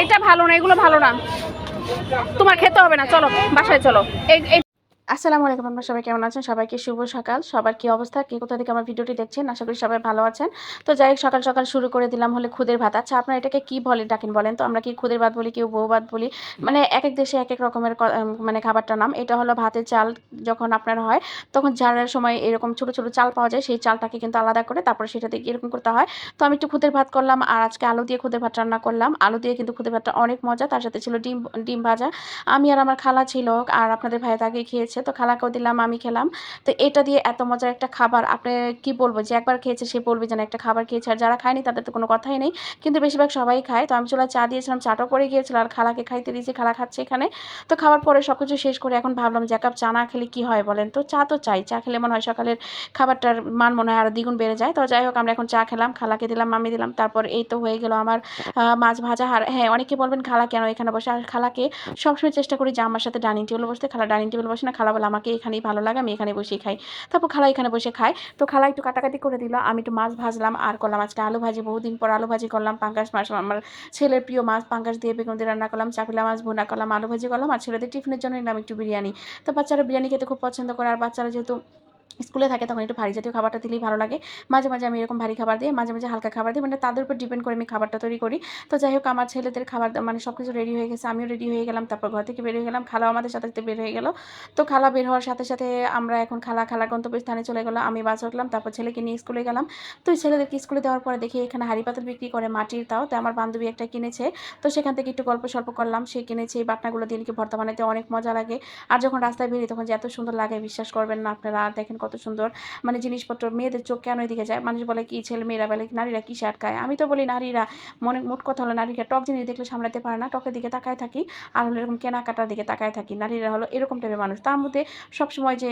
এইটা ভালো না এগুলো ভালো না। তোমার খেতে হবে না চলো বাসায় চলো। এই আসসালামু আলাইকুম, আপনারা সবাই কেমন আছেন? সবাইকে শুভ সকাল। সবার কি অবস্থা? কে কোথা থেকে আমার ভিডিওটি দেখছেন? আশা করি সবাই ভালো আছেন। তো যাই হোক, সকাল সকাল শুরু করে দিলাম হলে খুদের ভাত। আচ্ছা আপনারা এটাকে কি বলে ডাকেন বলেন? তো আমরা কি খুদের ভাত বলি কেউ বউ ভাত বলি? মানে এক এক দেশে এক এক রকমের মানে খাবারটার নাম। এটা হলো ভাতের চাল যখন আপনার হয়, তখন জানার সময় এরকম ছোট ছোট চাল পাওয়া যায়, সেই চালটাকে কিন্তু আলাদা করে তারপরে সেটা দিয়ে এরকম করতে হয়। তো আমি একটু খুদের ভাত করলাম আর আজকে আলু দিয়ে খুদের ভাত রান্না করলাম। আলু দিয়ে কিন্তু খুদের ভাতটা অনেক মজা। তার সাথে ছিল ডিম ডিম ভাজা। আমি আর আমার খালা ছিল, আর আপনাদের ভাইয়া আগে খেয়েছে। তো খালাকেও দিলাম, আমি খেলাম। তো এটা দিয়ে এত মজার একটা খাবার, আপনি কি বলব যে একবার খেয়েছে, সে বলবে যেন একটা খাবার খেয়েছে। আর যারা খায়নি, তাদের তো কোনো কথাই নেই। কিন্তু বেশিরভাগ সবাই খায়। তো আমি চলে চা দিয়েছিলাম চাটাও করে গিয়েছিল, আর খালাকে খাইতে দিয়েছি, খালা খাচ্ছে এখানে। তো খাওয়ার পরে সব কিছু শেষ করে এখন ভাবলাম যে এক কাপ চা না খেলে কি হয় বলেন? তো চা তো চাই। চা খেলে মনে হয় সকালের খাবারটার মান মনে হয় আরও দ্বিগুণ বেড়ে যায়। তো যাই হোক, আমরা এখন চা খেলাম, খালাকে দিলাম, মামি দিলাম, তারপর এই তো হয়ে গেল আমার মাছ ভাজা। আর হ্যাঁ অনেকে বলবেন, খালা কেন এখানে বসে? আর খালাকে সবসময় চেষ্টা করি যে আমার সাথে ডাইনিং টেবিলে বসতে, খালা ডাইনিং টেবিল বসে না, খালা বলে, আমাকে এখানেই ভালো লাগে, আমি এখানে বসেই খাই। তারপর খালা এখানে বসে খাই তো খালা একটু কাটাকাটি করে দিল। আমি একটু মাছ ভাজলাম, আর করলাম আজকে আলু ভাজি। বহুদিন পর আলু ভাজি করলাম পাঙ্কাশ মাছ। আমার ছেলের প্রিয় মাছ পাঙ্কাশ দিয়ে বেগুন দিয়ে রান্না করলাম, চাপিলা মাছ, ভুনা করলাম, আলু ভাজি করলাম, আর ছেলেদের টিফিনের জন্য নিলাম একটু বিরিয়ানি। তো বাচ্চারা বিরিয়ানি খেতে খুব পছন্দ করে, আর বাচ্চারা যেহেতু স্কুলে থাকে তখন একটু ভারী জাতীয় খাবারটা দিলেই ভালো লাগে। মাঝে মাঝে আমি এরকম ভারী খাবার দিই মাঝে মাঝে হালকা খাবার দিই মানে তাদের উপর ডিপেন্ড করে আমি খাবারটা তৈরি করি। তো যাই হোক, আমার ছেলেদের খাবার মানে সব কিছু রেডি হয়ে গেছে, আমিও রেডি হয়ে গেলাম, তারপর ঘর থেকে বের হয়ে গেলাম, খালাও আমাদের সাথে সাথে বের হয়ে গেল। তো খালা বের হওয়ার সাথে সাথে আমরা এখন খালা খালার গন্তব্যস্থানে চলে গেলো, আমি বাস উঠলাম, তারপর ছেলেকে নিয়ে স্কুলে গেলাম। তো ছেলেদেরকে স্কুলে দেওয়ার পরে দেখি এখানে হাড়ি পাতিল বিক্রি করে মাটির তাও, তো আমার বান্ধবী একটা কিনেছে। তো সেখান থেকে একটু গল্প সল্প করলাম, সে কিনেছে, এই বাটনাগুলো দিয়ে নাকি ভর্তা বানাতে অনেক মজা লাগে। আর যখন রাস্তায় বেরিয়ে তখন যে এত সুন্দর লাগে, বিশ্বাস করবেন না আপনারা, আর দেখেন কত সুন্দর। মানে জিনিসপত্র মেয়েদের চোখ কেন এদিকে যায়? মানুষ বলে কি ছেলে মেয়েরা বলে নারীরা কি আটকায় আমি তো বলি নারীরা মনে মোট কথা হলো নারীরা টক জিনিস দেখলে সামলাতে পারে না, টকের দিকে তাকায় থাকি। আর হলো এরকম কেনাকাটার দিকে তাকায় থাকি। নারীরা হলো এরকম টাইপের মানুষ। তার মধ্যে সবসময় যে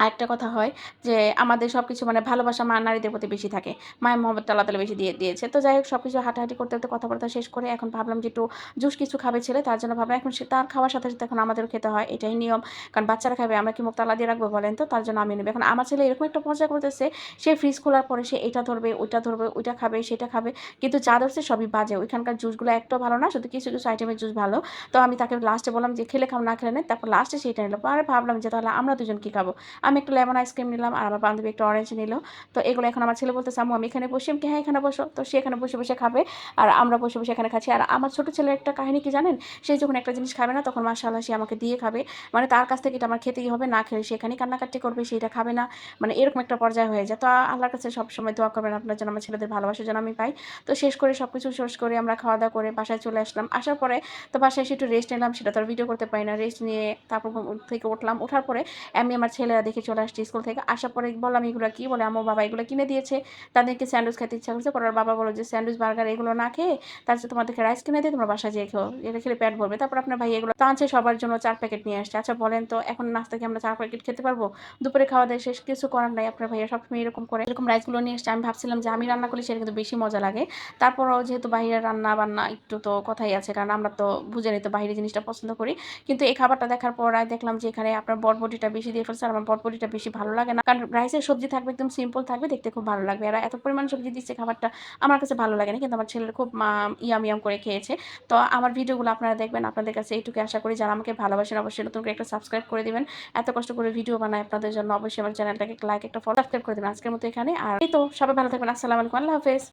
আরেকটা কথা হয় যে, আমাদের সব কিছু মানে ভালোবাসা মা নারীদের প্রতি বেশি থাকে। মায়ের মোহাম্মদ আল্লাহ তালা বেশি দিয়ে, দিয়েছে। তো যাই হোক সব কিছু হাঁটাহাঁটি করতে করতে কথাবার্তা শেষ করে এখন ভাবলাম যে একটু জুস কিছু খাবে ছেলে, তার জন্য ভাবলাম এখন সে তার খাওয়ার সাথে সাথে এখন আমাদেরও খেতে হয়। এটাই নিয়ম। কারণ বাচ্চারা খাবে, আমরা কি মুখ তালা দিয়ে রাখব বলেন তো? তার জন্য আমি নেব। এখন আমার ছেলে এরকম একটা মজা করতেছে, সে ফ্রিজ খোলার পরে সে এটা ধরবে, ওইটা ধরবে, ওইটা খাবে, সেটা খাবে। কিন্তু যা ধরছে সবই বাজে। ওইখানকার জুসগুলো একটাও ভালো না, শুধু কিছু কিছু আইটেমের জুস ভালো। তো আমি তাকে লাস্টে বললাম যে, খেলে খাও, না খেলে নেই তারপর লাস্টে সেইটা নিলাম আর ভাবলাম যে, তাহলে আমরা দুজন কী খাব? আমি একটু লেমন আইসক্রিম নিলাম আর আমার বান্ধবী একটা অরেঞ্জ নিল। তো এগুলো এখন আমার ছেলে বলতে আম্মু, আমি এখানে বসে, আমি হ্যাঁ এখানে বসো? তো সে এখানে বসে বসে খাবে আর আমরা বসে বসে এখানে খাচ্ছি। আর আমার ছোটো ছেলের একটা কাহিনী কি জানেন? সে যখন একটা জিনিস খাবে না, তখন মাসাল্লাহ সে আমাকে দিয়ে খাবে। মানে তার কাছ থেকে এটা আমার খেতেই হবে, না খেলে সেখানে কান্নাকাটি করবে সেটা খাবে না। মানে এরকম একটা পর্যায়ে হয়ে যায়। তো আল্লাহর কাছে সবসময় দোয়া করবেন আপনার জন্য আমার ছেলেদের ভালোবাসা যেন আমি পাই। তো শেষ করে সব কিছু শেষ করে আমরা খাওয়া দাওয়া করে বাসায় চলে আসলাম। আসার পরে তো বাসায় এসে একটু রেস্ট নিলাম, সেটা তো আর ভিডিও করতে পারি না। রেস্ট নিয়ে তারপর থেকে উঠলাম। ওঠার পরে আমি আমার ছেলেরা দেখে চলে আসছি স্কুল থেকে। আসার পরে বললাম এগুলো কি বলে আমার বাবা এগুলো কিনে দিয়েছে। তাদেরকে স্যান্ডউইচ খেতে ইচ্ছা করছে। পরে বাবা বলো যে, স্যান্ডউইচ, বার্গার এগুলো না খেয়ে তার সাথে তোমাদেরকে রাইস কিনে দিয়ে তোমরা বাসায় যেয়ে খেও। এটা খেলে পেট ভরবে। তারপর আপনার ভাই এগুলো তো আনছে সবার জন্য চার প্যাকেট নিয়ে আসছে। আচ্ছা বলেন তো, এখন নাস্তা কি আমরা চার প্যাকেট খেতে পারব? দুপুরে খাওয়া দাওয়া শেষ, কিছু করার নাই আপনার ভাইয়া সবসময় এরকম করে। এরকম রাইসগুলো নিয়ে এসছে আমি ভাবছিলাম যে, আমি রান্না করলে সেটা কিন্তু বেশি মজা লাগে। তারপরও যেহেতু বাইরের রান্না বান্না একটু তো কথাই আছে, কারণ আমরা তো বুঝে নিই তো বাইরে জিনিসটা পছন্দ করি। কিন্তু এই খাবারটা দেখার পর দেখলাম যে, এখানে আপনার বটবটিটা বেশি দিয়ে ফেলছে, আর আমার বটবটিটা বেশি ভালো লাগে না। কারণ রাইসের সবজি থাকবে একদম সিম্পল থাকবে, দেখতে খুব ভালো লাগবে। আর এত পরিমাণ সবজি দিচ্ছে খাবারটা আমার কাছে ভালো লাগে না, কিন্তু আমার ছেলের খুব ইয়াম ইয়াম করে খেয়েছে। তো আমার ভিডিওগুলো আপনারা দেখবেন, আপনাদের কাছে এইটুকু আশা করি। যারা আমাকে ভালোবাসেন, অবশ্যই নতুন করে একটা সাবস্ক্রাইব করে দিবেন। এত কষ্ট করে ভিডিও বানায় আপনাদের জন্য, অবশ্যই আমার চ্যানেলটাকে লাইক একটা ফলো সাবস্ক্রাইব করে দেবেন। আজকের মতো এখানে, আর এই তো, সবাই ভালো থাকবেন। আসসালামু আলাইকুম, আল্লাহ হাফেজ।